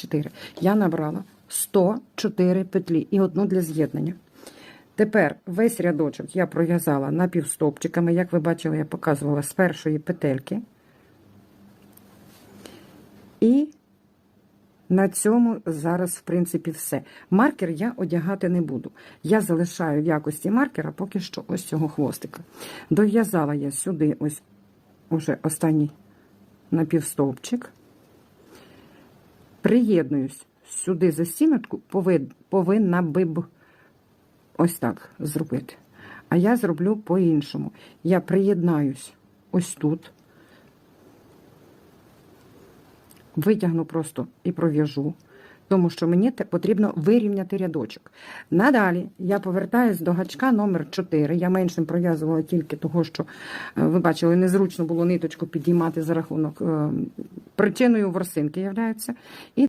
24. Я набрала 104 петлі і одну для з'єднання. Тепер весь рядочок я пров'язала напівстопчиками. Як ви бачили, я показувала з першої петельки. І на цьому зараз, в принципі, все. Маркер я одягати не буду. Я залишаю в якості маркера поки що ось цього хвостика. Дов'язала я сюди ось уже останній напівстовпчик. Приєднуюсь сюди за стіночку, повинна би б ось так зробити. А я зроблю по-іншому. Я приєднаюсь ось тут. витягну просто і пров'яжу, тому що мені потрібно вирівняти рядочок. Надалі я повертаюсь до гачка номер 4. Я меншим пров'язувала тільки того, що е, ви бачили, незручно було ниточку підіймати за рахунок е, причиною ворсинки являється. І